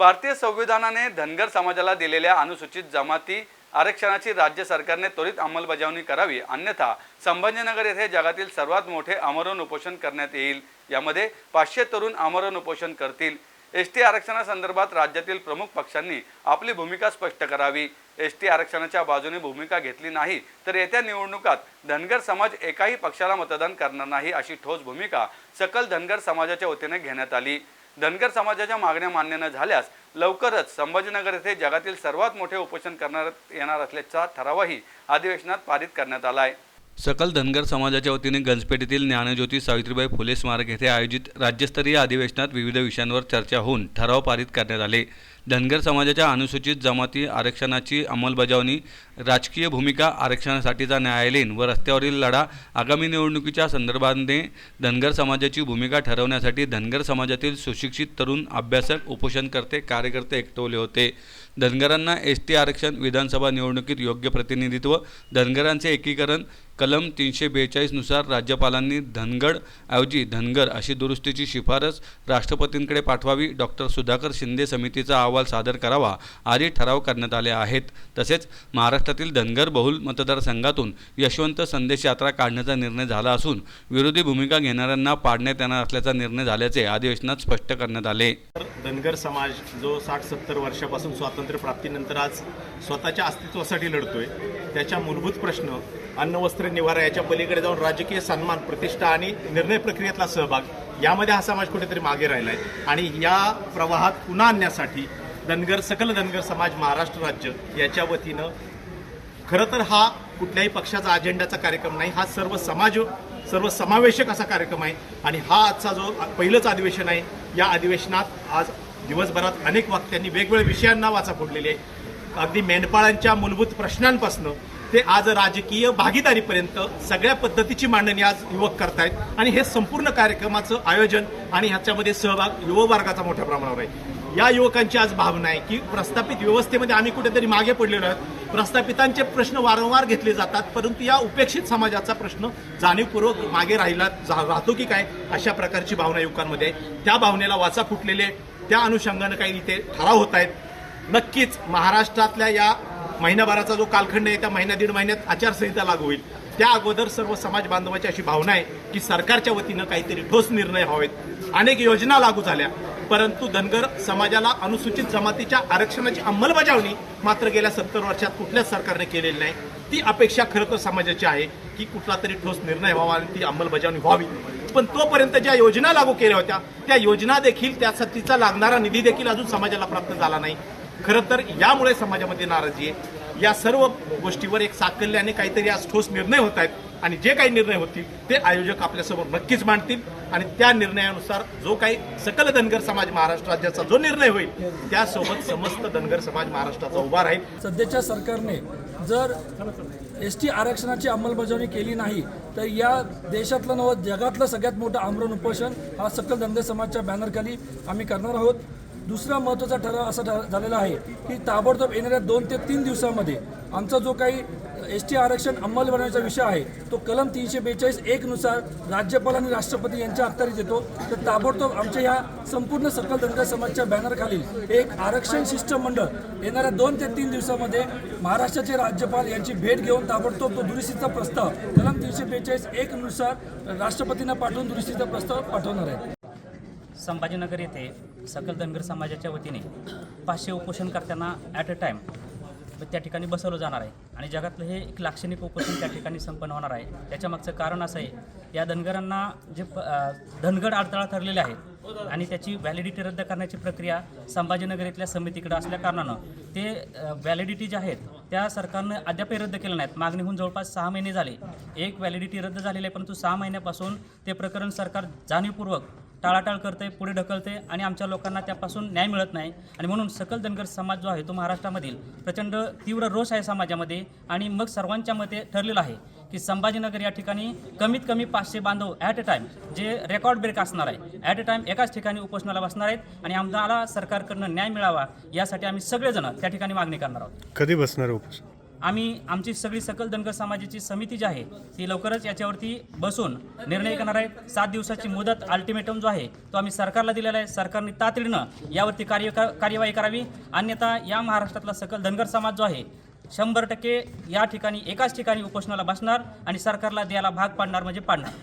भारतीय संविधानाने धनगर समाजाला दिलेल्या अनुसूचित जमाती आरक्षणाची राज्य सरकारने त्वरित अंमलबजावणी करावी अन्यथा संभाजीनगर येथे जगातील सर्वात मोठे आमरण उपोषण करण्यात येईल. यामध्ये पाचशे तरुण आमरण उपोषण करतील. एस टी आरक्षणासंदर्भात राज्यातील प्रमुख पक्षांनी आपली भूमिका स्पष्ट करावी. एस टी आरक्षणाच्या बाजूने भूमिका घेतली नाही तर येत्या निवडणुकात धनगर समाज एकाही पक्षाला मतदान करणार नाही अशी ठोस भूमिका सकल धनगर समाजाच्या वतीने घेण्यात आली. धनगर समाजाच्या मागण्या मान्य न झाल्यास लवकरच संभाजीनगर येथे जगातील सर्वात मोठे उपोषण करणार येणार असल्याचा ठरावही अधिवेशनात पारित करण्यात आला आहे. सकल धनगर समाजाच्या वतीने गंजपेठेतील ज्ञानज्योती सावित्रीबाई फुले स्मारक येथे आयोजित राज्यस्तरीय अधिवेशनात विविध विषयांवर चर्चा होऊन ठराव पारित करण्यात आले. धनगर समाजाच्या अनुसूचित जमाती आरक्षणाची अंमलबजावणी राजकीय भूमिका आरक्षणासाठीचा न्यायालयीन व रस्त्यावरील लढा आगामी निवडणुकीच्या संदर्भाने धनगर समाजाची भूमिका ठरवण्यासाठी धनगर समाजातील सुशिक्षित तरुण अभ्यासक उपोषणकर्ते कार्यकर्ते एकटवले होते. धनगरांना एस टी आरक्षण विधानसभा निवडणुकीत योग्य प्रतिनिधित्व धनगरांचे एकीकरण कलम तीनशे बेचाळीसनुसार राज्यपालांनी धनगड ऐवजी धनगर अशी दुरुस्तीची शिफारस राष्ट्रपतींकडे पाठवावी डॉक्टर सुधाकर शिंदे समितीचा अहवाल सादर करावा आदी ठराव करण्यात आले आहेत. तसेच महाराष्ट्रातील धनगर बहुल मतदारसंघातून यशवंत संदेश यात्रा काढण्याचा निर्णय झाला असून विरोधी भूमिका घेणाऱ्यांना पाडण्यात येणार असल्याचा निर्णय झाल्याचे अधिवेशनात स्पष्ट करण्यात आले. धनगर समाज जो साठ सत्तर वर्षापासून स्वातंत्र्य प्राप्तीनंतर आज स्वतःच्या अस्तित्वासाठी लढतोय. त्याच्या मूलभूत प्रश्न अन्न वस्त्र निवारा याच्या पलीकडे जाऊन राजकीय सन्मान प्रतिष्ठा आणि निर्णय प्रक्रियेतला सहभाग यामध्ये हा समाज कुठेतरी मागे राहिला आहे आणि या प्रवाहात पुन्हा आणण्यासाठी धनगर सकल धनगर समाज महाराष्ट्र राज्य याच्या वतीनं खरं तर हा कुठल्याही पक्षाचा अजेंडाचा कार्यक्रम नाही हा सर्व समाज सर्व समावेशक असा कार्यक्रम आहे. आणि हा आजचा जो पहिलंच अधिवेशन आहे या अधिवेशनात आज दिवसभरात अनेक वक्त्यांनी वेगवेगळ्या विषयांना वाचा फोडलेली आहे. अगदी मेंढपाळांच्या मूलभूत प्रश्नांपासून ते आज राजकीय भागीदारीपर्यंत सगळ्या पद्धतीची मांडणी आज युवक करतायत. आणि हे संपूर्ण कार्यक्रमाचं आयोजन आणि ह्याच्यामध्ये सहभाग युववर्गाचा मोठ्या प्रमाणावर आहे. या युवकांची आज भावना आहे की प्रस्थापित व्यवस्थेमध्ये आम्ही कुठेतरी मागे पडलेलो आहोत. प्रस्थापितांचे प्रश्न वारंवार घेतले जातात परंतु या उपेक्षित समाजाचा प्रश्न जाणीवपूर्वक मागे राहिला जा- राहतो की काय अशा प्रकारची भावना युवकांमध्ये आहे. त्या भावनेला वाचा फुटलेले त्या अनुषंगानं काही इथे ठराव होत आहेत. नक्कीच महाराष्ट्रातल्या या महिनाभराचा जो कालखंड आहे त्या महिन्या दीड महिन्यात आचारसंहिता लागू होईल. त्या अगोदर सर्व समाज बांधवाची अशी भावना आहे की सरकारच्या वतीनं काहीतरी ठोस निर्णय व्हावेत. अनेक योजना लागू झाल्या. परंतु धनगर समाजाला अनुसूचित जमातीच्या आरक्षणाची अंमलबजावणी मात्र गेल्या सत्तर वर्षात कुठल्याच सरकारने केलेली नाही. ती अपेक्षा खरं तर समाजाची आहे की कुठला तरी ठोस निर्णय व्हावा आणि ती अंमलबजावणी व्हावी. पण तोपर्यंत ज्या योजना लागू केल्या होत्या त्या योजना देखील त्यासाठीचा लागणारा निधी देखील अजून समाजाला प्राप्त झाला नाही. खरं तर यामुळे समाजामध्ये नाराजी आहे. या सर्व गोष्टीवर एक साकल्याने काहीतरी आज ठोस निर्णय होत आहेत. आणि जे काही निर्णय होतील ते आयोजक आपल्यासमोर नक्कीच मांडतील. आणि त्या निर्णयानुसार जो काही सकल धनगर समाज महाराष्ट्र राज्याचा जो निर्णय होईल त्यासोबत समस्त धनगर समाज महाराष्ट्राचा उभा राहील. सध्याच्या सरकारने जर एस टी आरक्षणाची अंमलबजावणी केली नाही तर या देशातलं नव जगातलं सगळ्यात मोठं आमरण उपोषण हा सकल धनगर समाजच्या बॅनरखाली आम्ही करणार आहोत. दुसरा महत्त्वाचा ठराव असा झालेला आहे की ताबडतोब येणाऱ्या दोन ते तीन दिवसामध्ये आमचा जो काही एस टी आरक्षण अंमलबजावणीचा विषय आहे तो कलम तीनशे बेचाळीस एकनुसार राज्यपाल आणि राष्ट्रपती यांच्या अखत्यारीत येतो. तर ताबडतोब आमच्या ह्या संपूर्ण सकल धनगर समाजच्या बॅनरखाली एक आरक्षण शिष्टमंडळ येणाऱ्या दोन ते तीन दिवसामध्ये महाराष्ट्राचे राज्यपाल यांची भेट घेऊन ताबडतोब तो दुरुस्तीचा प्रस्ताव कलम तीनशे बेचाळीस एकनुसार राष्ट्रपतींना पाठवून दुरुस्तीचा प्रस्ताव पाठवणार आहे. संभाजीनगर येथे सकल धनगर समाजाच्या वतीने पाचशे उपोषणकर्त्यांना ॲट अ टाईम त्या ठिकाणी बसवलं जाणार आहे. आणि जगातलं हे एक लाक्षणिक उपोषण त्या ठिकाणी संपन्न होणार आहे. त्याच्यामागचं कारण असं आहे या धनगरांना जे प धनगड अडथळा ठरलेले आहेत आणि त्याची व्हॅलिडिटी रद्द करण्याची प्रक्रिया संभाजीनगर इथल्या समितीकडे असल्या कारणानं ते व्हॅलिडिटी ज्या आहेत त्या सरकारनं अद्यापही रद्द केल्या नाहीत. मागणी होऊन जवळपास सहा महिने झाले. एक व्हॅलिडिटी रद्द झालेली आहे परंतु सहा महिन्यापासून ते प्रकरण सरकार जाणीवपूर्वक टाळाटाळ करते पुढे ढकलते आणि आमच्या लोकांना त्यापासून न्याय मिळत नाही. आणि म्हणून सकल धनगर समाज जो आहे तो महाराष्ट्रामधील प्रचंड तीव्र रोष आहे समाजामध्ये आणि मग सर्वांच्या मते ठरलेलं आहे की संभाजीनगर या ठिकाणी कमीत कमी पाचशे बांधव ॲट अ टाईम जे रेकॉर्ड ब्रेक असणार आहे. ॲट अ टाईम एकाच ठिकाणी उपोषणाला बसणार आहेत आणि आम्हाला सरकारकडनं न्याय मिळावा यासाठी आम्ही सगळेजण त्या ठिकाणी मागणी करणार आहोत. कधी बसणार आहे उपोषण? आम्ही आमची सगळी सकल धनगर समाजाची समिती जी आहे ती लवकरच याच्यावरती बसून निर्णय करणार आहे. सात दिवसाची मुदत अल्टिमेटम जो आहे तो आम्ही सरकारला दिलेला आहे. सरकारने तातडीनं यावरती कार्य कार्यवाही करावी. अन्यथा या महाराष्ट्रातला सकल धनगर समाज जो आहे शंभर टक्के या ठिकाणी एकाच ठिकाणी उपोषणाला बसणार आणि सरकारला द्यायला भाग पाडणार म्हणजे पाडणार.